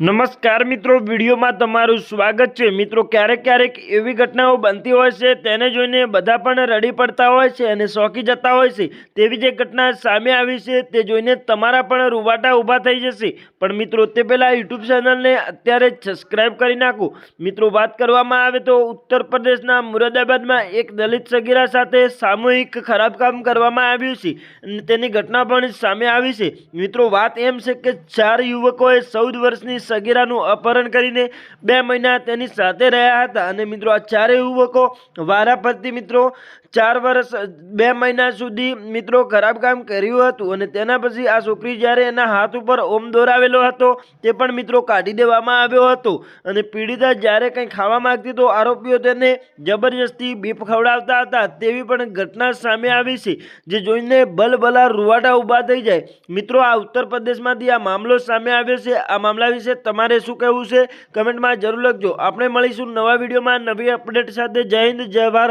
નમસ્કાર મિત્રો, વિડીયોમાં તમારું સ્વાગત છે. મિત્રો, ક્યારેક ક્યારેક એવી ઘટનાઓ બનતી હોય છે, તેને જોઈને બધા પણ રડી પડતા હોય છે અને શોખી જતા હોય છે. તેવી જે ઘટના સામે આવી છે, તે જોઈને તમારા પણ રૂવાટા ઊભા થઈ જશે. પણ મિત્રો, તે પહેલાં યુટ્યુબ ચેનલને અત્યારે સબસ્ક્રાઈબ કરી નાખો. મિત્રો, વાત કરવામાં આવે તો ઉત્તર પ્રદેશના મુરાદાબાદમાં એક દલિત સગીરા સાથે સામૂહિક ખરાબ કામ કરવામાં આવ્યું છે અને તેની ઘટના પણ સામે આવી છે. મિત્રો, વાત એમ છે કે ચાર યુવકોએ ચૌદ વર્ષની સગીરાનું અપહરણ કરીને બે મહિના તેની સાથે રહ્યા હતા. અને મિત્રો, આ ચારેય યુવકો વારાફરતી મિત્રો, ચાર વર્ષ, બે મહિના સુધી મિત્રો ખરાબ કામ કર્યું હતું. અને તેના પછી આ છોકરી જ્યારે એના હાથ ઉપર ઓમ દોરાવેલો હતો, તે પણ મિત્રો કાઢી દેવામાં આવ્યો હતો. અને પીડિતા જ્યારે કંઈ ખાવા માંગતી તો આરોપીઓ તેને જબરજસ્તી બીફ ખવડાવતા હતા. તેવી પણ ઘટના સામે આવી છે, જે જોઈને બલબલા રૂવાટા ઊભા થઈ જાય. મિત્રો, આ ઉત્તર પ્રદેશમાંથી આ મામલો સામે આવ્યો છે. આ મામલા વિશે તમારે શું કહેવું છે? કમેન્ટમાં જરૂર લખજો. આપણે મળીશું નવા વિડીયોમાં નવી અપડેટ સાથે. જય હિન્દ, જય ભારત.